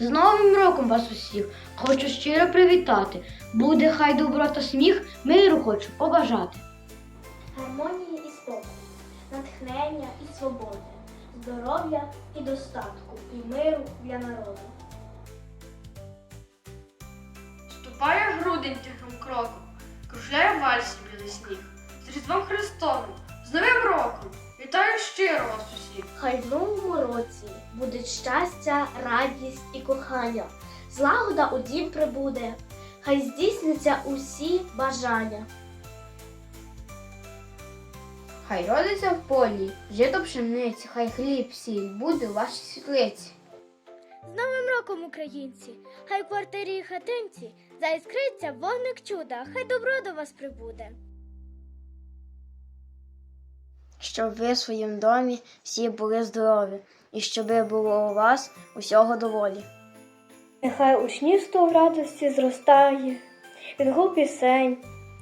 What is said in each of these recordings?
З Новим роком вас усіх хочу щиро привітати. Буде хай добро та сміх, миру хочу побажати. гармонії і спокою, натхнення і свободи, здоров'я і достатку, і миру для народу. Ступає грудень тихим кроком, кружляє вальсі білий сніг. З Різдвом Христовим, Хай в новому році буде щастя, радість і кохання, злагода у дім прибуде, хай здійсняться усі бажання. Хай родиться в полі, жито пшениці, хай хліб, сіль буде у вашій світлиці. З Новим роком, українці! Хай в квартирі і хатинці заіскриться вогник чуда, хай добро до вас прибуде. Щоб ви в своїм домі всі були здорові, і щоби було у вас усього доволі. Нехай учнівство в радості зростає, від гул пісень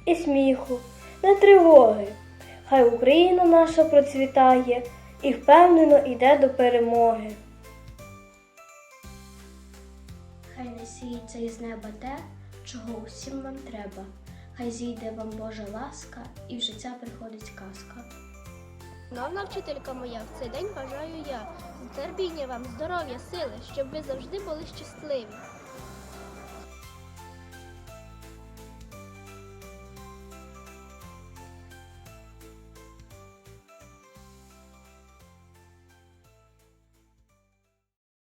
і сміху, не тривоги. Хай Україна наша процвітає і впевнено йде до перемоги. Хай не сіється із неба те, чого усім вам треба. Хай зійде вам Божа ласка, і в життя приходить казка. Новна вчителька моя, в цей день бажаю я терпіння вам, здоров'я, сили, щоб ви завжди були щасливі.